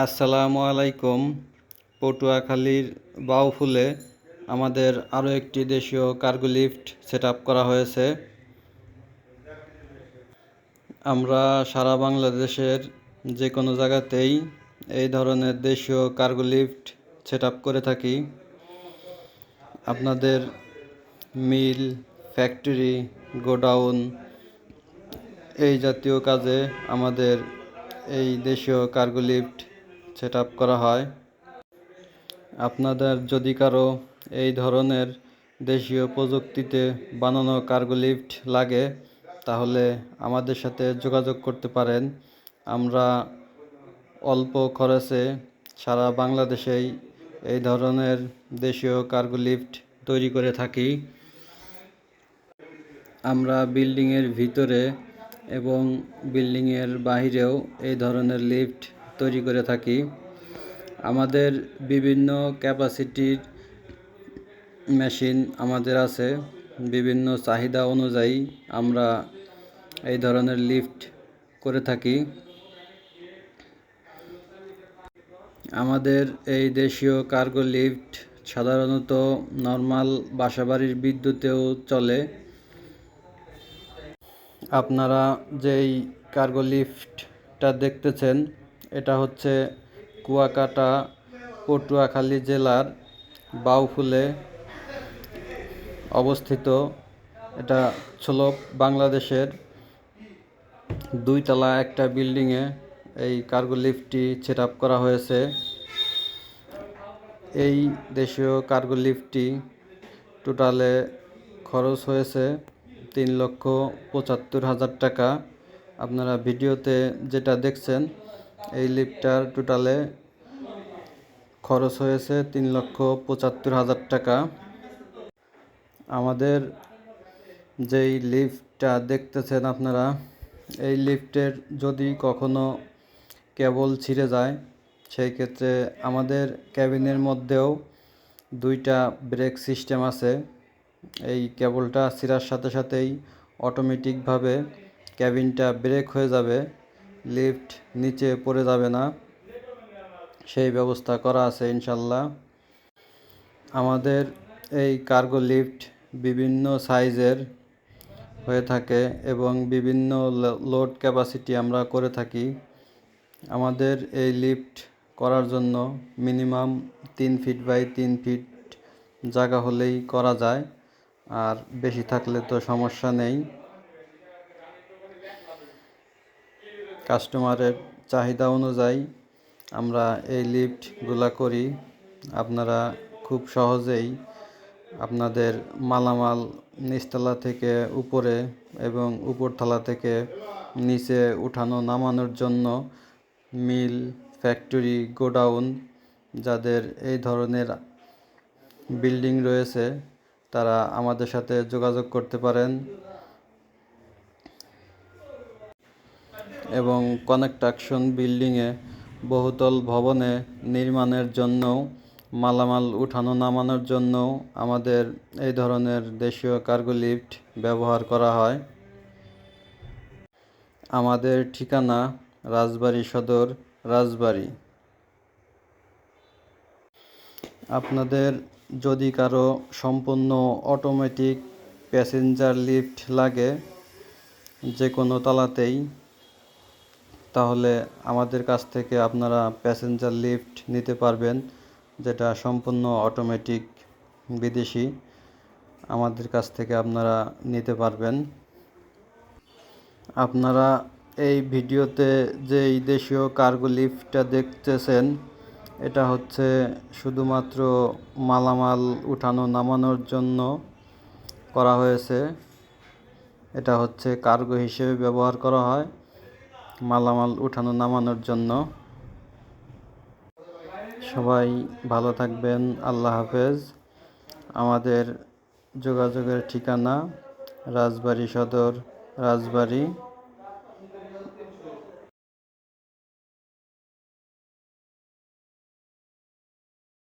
আসসালামু আলাইকুম। পটুয়াখালীর বাউফুলে আমাদের আরও একটি দেশীয় কার্গো লিফট সেট করা হয়েছে। আমরা সারা বাংলাদেশের যে কোনো জায়গাতেই এই ধরনের দেশীয় কার্গো লিফট সেট করে থাকি। আপনাদের মিল, ফ্যাক্টরি, গোডাউন এই জাতীয় কাজে আমাদের এই দেশীয় কার্গো লিফট সেট করা হয়। আপনাদের যদি কারও এই ধরনের দেশীয় প্রযুক্তিতে বানানো কার্গো লিফট লাগে, তাহলে আমাদের সাথে যোগাযোগ করতে পারেন। আমরা অল্প খরচে সারা বাংলাদেশেই এই ধরনের দেশীয় কার্গো লিফট তৈরি করে থাকি। আমরা বিল্ডিংয়ের ভিতরে এবং বিল্ডিংয়ের বাহিরেও এই ধরনের লিফট তৈরি করে থাকি। আমাদের বিভিন্ন ক্যাপাসিটির মেশিন আমাদের আছে। বিভিন্ন চাহিদা অনুযায়ী আমরা এই ধরনের লিফট করে থাকি। আমাদের এই দেশীয় কার্গো লিফট সাধারণত নর্মাল বাসাবাড়ির বিদ্যুতেও চলে। আপনারা যেই কার্গো লিফটটা দেখতেছেন এটা হচ্ছে কুয়াকাটা, পটুয়াখালী জেলার বাউফুলে অবস্থিত। এটা ছিল বাংলাদেশের দুইতলা একটা বিল্ডিংয়ে এই কার্গো লিফটটি সেট করা হয়েছে। এই দেশীয় কার্গো লিফটটি টোটালে খরচ হয়েছে তিন লক্ষ পঁচাত্তর হাজার টাকা। আপনারা ভিডিওতে যেটা দেখছেন এই লিফটটার টোটালে খরচ হয়েছে তিন লক্ষ পঁচাত্তর হাজার টাকা। আমাদের যেই লিফটটা দেখতেছেন আপনারা, এই লিফটের যদি কখনো কেবল ছিঁড়ে যায়, সেই ক্ষেত্রে আমাদের ক্যাবিনের মধ্যেও দুইটা ব্রেক সিস্টেম আছে। এই কেবলটা ছিঁড়ার সাথে সাথেই অটোমেটিকভাবে ক্যাবিনটা ব্রেক হয়ে যাবে। লিফট নিচে পড়ে যাবে না। সেই ব্যবস্থা করা আছে ইনশাল্লাহ আমাদের এই কার্গো লিফট বিভিন্ন সাইজের হয়ে থাকে এবং বিভিন্ন লোড ক্যাপাসিটি আমরা করে থাকি। আমাদের এই লিফট করার জন্য মিনিমাম তিন ফিট বাই তিন ফিট জায়গা হলেই করা যায়। আর বেশি থাকলে তো সমস্যা নেই। কাস্টমারের চাহিদা অনুযায়ী আমরা এই লিফটগুলা করি। আপনারা খুব সহজেই আপনাদের মালামাল নিচতলা থেকে উপরে এবং উপরতলা থেকে নিচে উঠানো নামানোর জন্য মিল, ফ্যাক্টরি, গোডাউন যাদের এই ধরনের বিল্ডিং রয়েছে, তারা আমাদের সাথে যোগাযোগ করতে পারেন। এবং কনেকট্রাকশন বিল্ডিংয়ে বহুতল ভবনে নির্মাণের জন্য মালামাল উঠানো নামানোর জন্য আমাদের এই ধরনের দেশীয় কার্গো লিফট ব্যবহার করা হয়। আমাদের ঠিকানা রাজবাড়ি সদর, রাজবাড়ি। আপনাদের যদি কারও সম্পূর্ণ অটোমেটিক প্যাসেঞ্জার লিফট লাগে, যে কোনো তলাতেই তাহলে আমাদের কাছ থেকে আপনারা প্যাসেঞ্জার লিফট নিতে পারবেন, যেটা সম্পূর্ণ অটোমেটিক বিদেশি। আমাদের কাছ থেকে আপনারা নিতে পারবেন। আপনারা এই ভিডিওতে যে এই দেশীয় কার্গো লিফটটা দেখতেছেন, এটা হচ্ছে শুধুমাত্র মালামাল উঠানো নামানোর জন্য করা হয়েছে। এটা হচ্ছে কার্গো হিসেবে ব্যবহার করা হয়। মালামাল উঠানো, নামানোর জন্য। সবাই ভালো থাকবেন, আল্লাহ হাফেজ। আমাদের যোগাযোগের ঠিকানা রাজবাড়ি সদর, রাজবাড়ী।